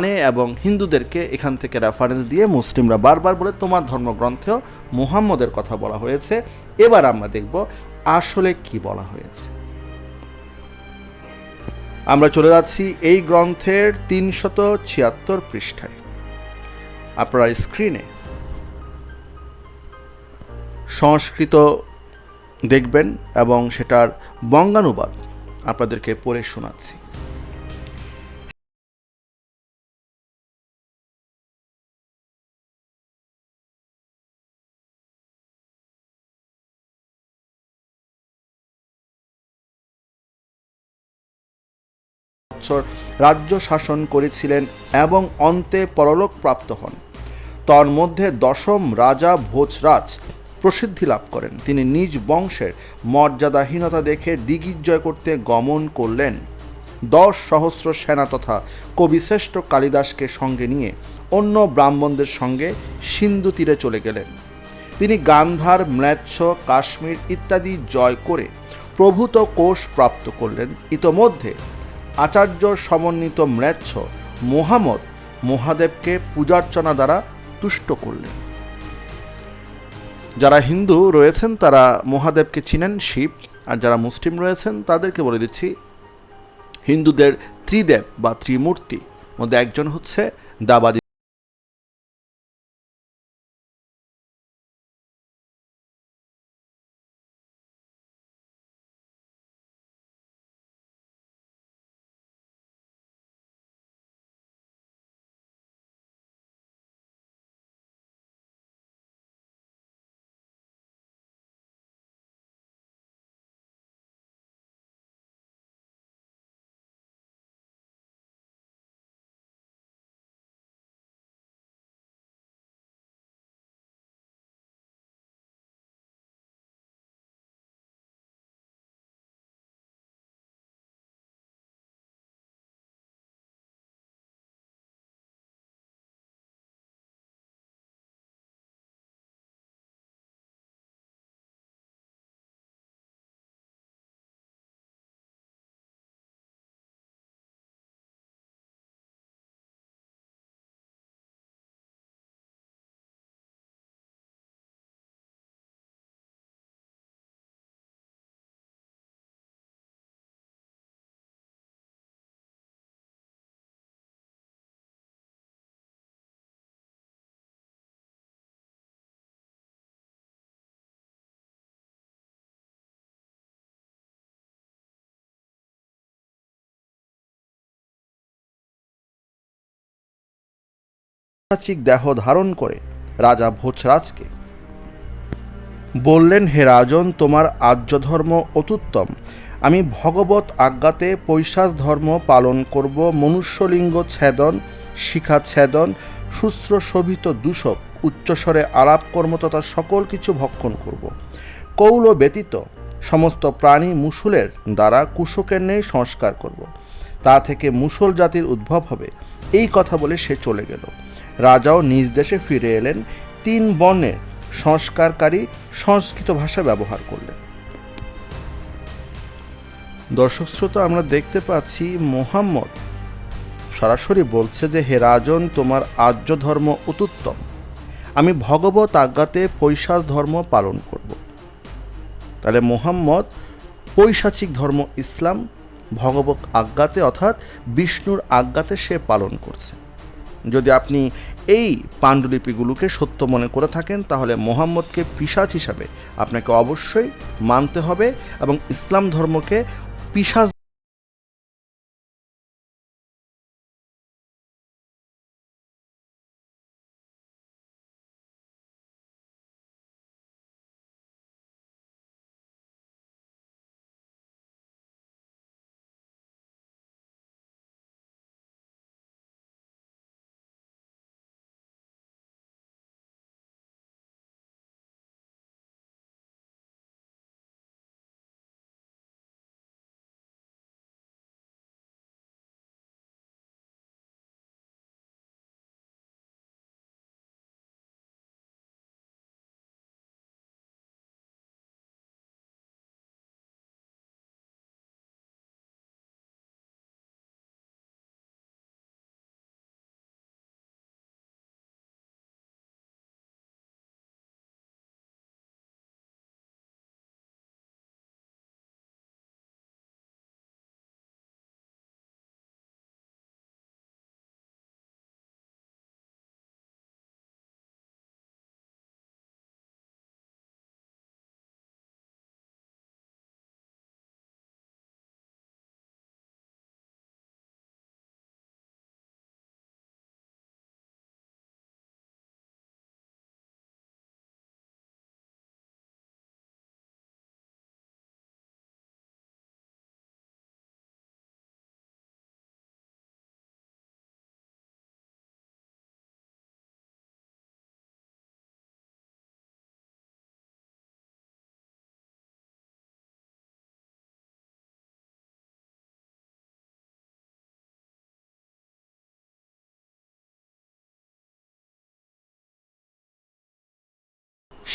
মানে এবং হিন্দুদেরকে এখান থেকে রেফারেন্স দিয়ে মুসলিমরা বারবার বলে তোমার ধর্মগ্রন্থেও মুহাম্মদের কথা বলা হয়েছে। এবার আমরা দেখব আসলে কি বলা হয়েছে। আমরা চলে যাচ্ছি এই গ্রন্থের তিনশত ছিয়াত্তর পৃষ্ঠায়। আপনারা স্ক্রিনে সংস্কৃত দেখবেন এবং সেটার বঙ্গানুবাদ আপনাদেরকে পড়ে শোনাচ্ছি। বছর রাজ্য শাসন করেছিলেন এবং অন্তে পরলোক প্রাপ্ত হন তন্মধ্যে দশম রাজা ভোজরাজ প্রসিদ্ধি লাভ করেন। তিনি নিজ বংশের মর্যাদাহীনতা দেখে দিগ্বিজয় করতে গমন করলেন। দশ সহস্র সেনা তথা কবিশ্রেষ্ঠ কালিদাসকে সঙ্গে নিয়ে অন্য ব্রাহ্মণদের সঙ্গে সিন্ধু তীরে চলে গেলেন। তিনি গান্ধার, ম্লেচ্ছ, কাশ্মীর ইত্যাদি জয় করে প্রভূত কোষ প্রাপ্ত করলেন। ইতোমধ্যে আচার্য সমন্বিত ম্লেচ্ছ মোহাম্মদ মহাদেবকে পূজার্চনা দ্বারা তুষ্ট করলেন। যারা হিন্দু রয়েছেন, তারা মহাদেবকে চিনেন শিব, আর যারা মুসলিম রয়েছেন, তাদেরকে বলে দিচ্ছি হিন্দুদের ত্রিদেব বা ত্রিমূর্তি। মধ্যে একজন হচ্ছে দাবাদি পৈশাচিক দেহ ধারণ করে রাজা ভোজরাজকে। বললেন, হে রাজন, তোমার আর্য ধর্ম অতুত্তম আমি ভগবত আজ্ঞাতে পৈশাচ ধর্ম পালন করব, মনুষ্যলিঙ্গ ছেদন, শিখা ছেদন শুশ্রশোভিত দূষক, উচ্চস্বরে আলাপ কর্ম তথা সকল কিছু ভক্ষণ করব। কৌল ব্যতীত সমস্ত প্রাণী মুসুলের দ্বারা কুশকের নেই সংস্কার করব। তা থেকে মুসল জাতির উদ্ভব হবে। এই কথা বলে সে চলে গেল। রাজাও নিজ দেশে ফিরে এলেন, তিন বর্ণের সংস্কারকারী সংস্কৃত ভাষা ব্যবহার করলেন। দর্শক শ্রোতা, আমরা দেখতে পাচ্ছি মোহাম্মদ সরাসরি বলছে যে, হে রাজন, তোমার আর্য ধর্ম অতুত্তম আমি ভগবত আজ্ঞাতে পৈশাচ ধর্ম পালন করব। তাহলে মোহাম্মদ পৈশাচিক ধর্ম ইসলাম, ভগবত আজ্ঞাতে, অর্থাৎ বিষ্ণুর আজ্ঞাতে সে পালন করছে। যদি আপনি এই পাণ্ডুলিপিগুলোকে সত্য মনে করে থাকেন, তাহলে মোহাম্মদকে পিসাজ হিসাবে আপনাকে অবশ্যই মানতে হবে এবং ইসলাম ধর্মকে পিসাচ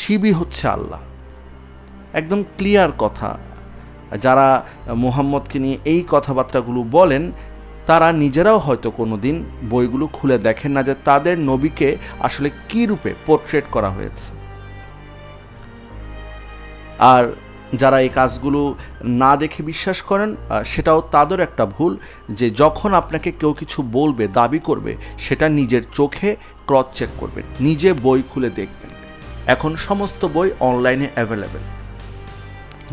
শিবই হচ্ছে আল্লাহ। একদম ক্লিয়ার কথা। যারা মোহাম্মদকে নিয়ে এই কথাবার্তাগুলো বলেন, তারা নিজেরাও হয়তো কোনো দিন বইগুলো খুলে দেখেন না যে তাদের নবীকে আসলে কী রূপে পোর্ট্রেট করা হয়েছে। আর যারা এই কাজগুলো না দেখে বিশ্বাস করেন সেটাও তাদের একটা ভুল যে যখন আপনাকে কেউ কিছু বলবে, দাবি করবে, সেটা নিজের চোখে ক্রস চেক করবেন নিজে বই খুলে দেখবেন। এখন সমস্ত বই অনলাইনে অ্যাভেলেবেল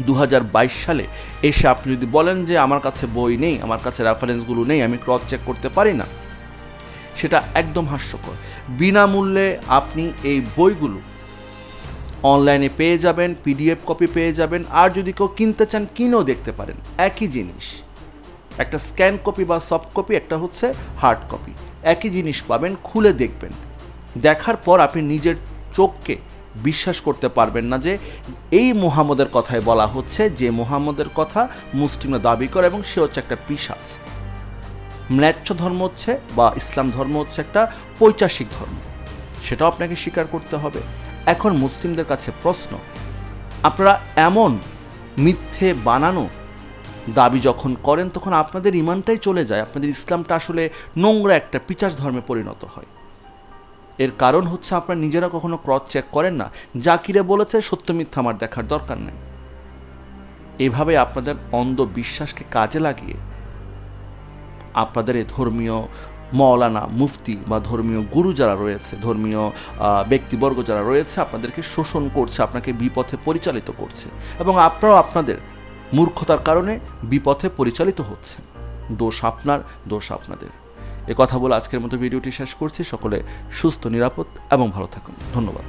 দু হাজার বাইশ সালে এসে আপনি যদি বলেন যে আমার কাছে বই নেই, আমার কাছে রেফারেন্সগুলো নেই, আমি ক্রস চেক করতে পারি না, সেটা একদম হাস্যকর। বিনামূল্যে আপনি এই বইগুলো অনলাইনে পেয়ে যাবেন পিডিএফ কপি পেয়ে যাবেন, আর যদি কেউ কিনতে চান, কিনেও দেখতে পারেন। একই জিনিস, একটা স্ক্যান কপি বা সফট কপি একটা হচ্ছে হার্ড কপি একই জিনিস পাবেন, খুলে দেখবেন। দেখার পর আপনি নিজের চোখকে বিশ্বাস করতে পারবেন না যে এই মোহাম্মদের কথাই বলা হচ্ছে, যে মোহাম্মদের কথা মুসলিমরা দাবি করে এবং সে হচ্ছে একটা পিসাচ ম্লেচ্ছ ধর্ম হচ্ছে বা ইসলাম ধর্ম হচ্ছে একটা পৈচাসিক ধর্ম। সেটাও আপনাকে স্বীকার করতে হবে। এখন মুসলিমদের কাছে প্রশ্ন, আপনারা এমন মিথ্যে বানানো দাবি যখন করেন, তখন আপনাদের ইমানটাই চলে যায়, আপনাদের ইসলামটা আসলে নোংরা একটা পিচাস ধর্মে পরিণত হয়। এর কারণ হচ্ছে আপনারা নিজেরা কখনো ক্রস চেক করেন না। জাকিরে বলেছে, সত্য মিথ্যা আমার দেখার দরকার নেই। এভাবে আপনাদের অন্ধ বিশ্বাসকে কাজে লাগিয়ে আপনাদের এই ধর্মীয় মৌলানা মুফতি বা ধর্মীয় গুরু যারা রয়েছে, ধর্মীয় ব্যক্তিবর্গ যারা রয়েছে, আপনাদেরকে শোষণ করছে, আপনাকে বিপথে পরিচালিত করছে এবং আপনারাও আপনাদের মূর্খতার কারণে বিপথে পরিচালিত হচ্ছে দোষ আপনার, দোষ আপনাদের। এ কথা বলে আজকের মতো ভিডিওটি শেষ করছি। সকলে সুস্থ, নিরাপদ এবং ভালো থাকুন। ধন্যবাদ।